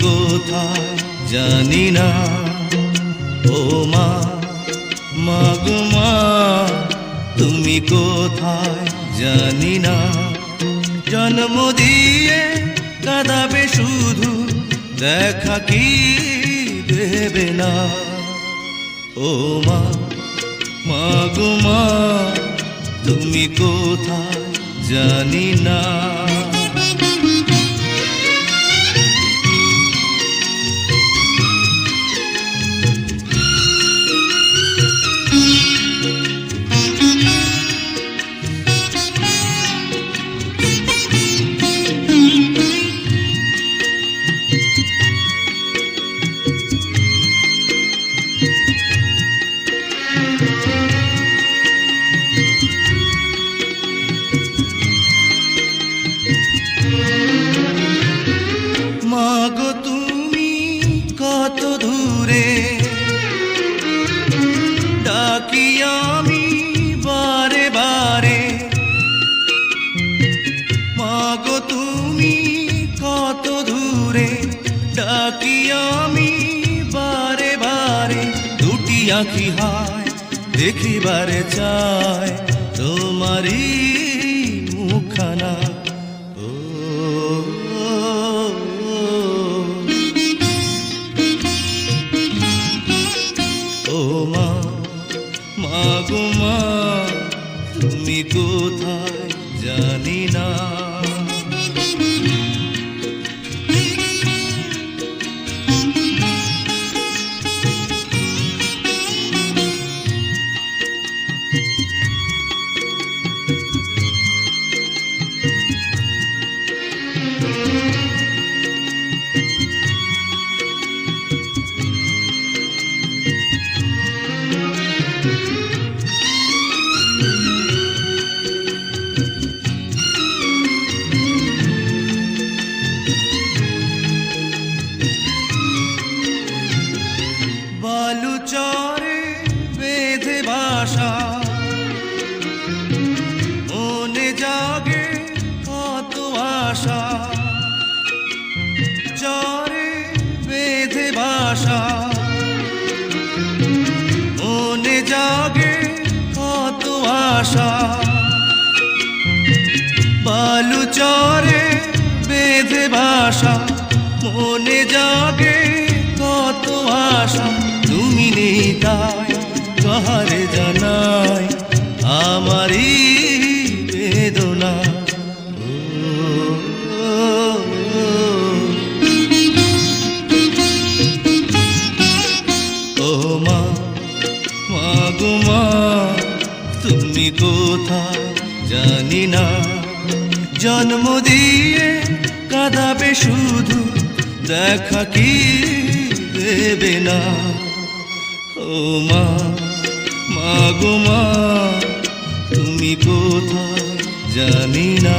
কোথায় জানি না। ও মা মাগো মা, তুমি কোথায় জানি না। জন্ম দিয়ে কাঁদাবে শুধু, দেখা কি দেবে না। ও মা মাগো মা, তুমি কোথায় জানি না। মাগো তুমি কত দূরে। ডাকি আমি বারে বারে। মাগো তুমি কত দূরে। ডাকি আমি বারে বারে। দুটি আঁকি হায়, দেখিবারে চায় তোমারই তুমি কোথায় জানি না। চরে বেঁধে বাসা। মনে জাগে কত আশা। চরে বেঁধে বাসা। মনে জাগে কত আশা। বালু চরে বেঁধে বাসা। মনে জাগে কত আশা। তাই কাহারে জানাই আমারই বেদনা। ও, মা মা গো মা তুমি কোথায় জানি না। জন্ম দিয়ে কাঁদাবে শুধু দেখা কি দেবে না। মা মা গো মা তুমি কোথায় জানি না।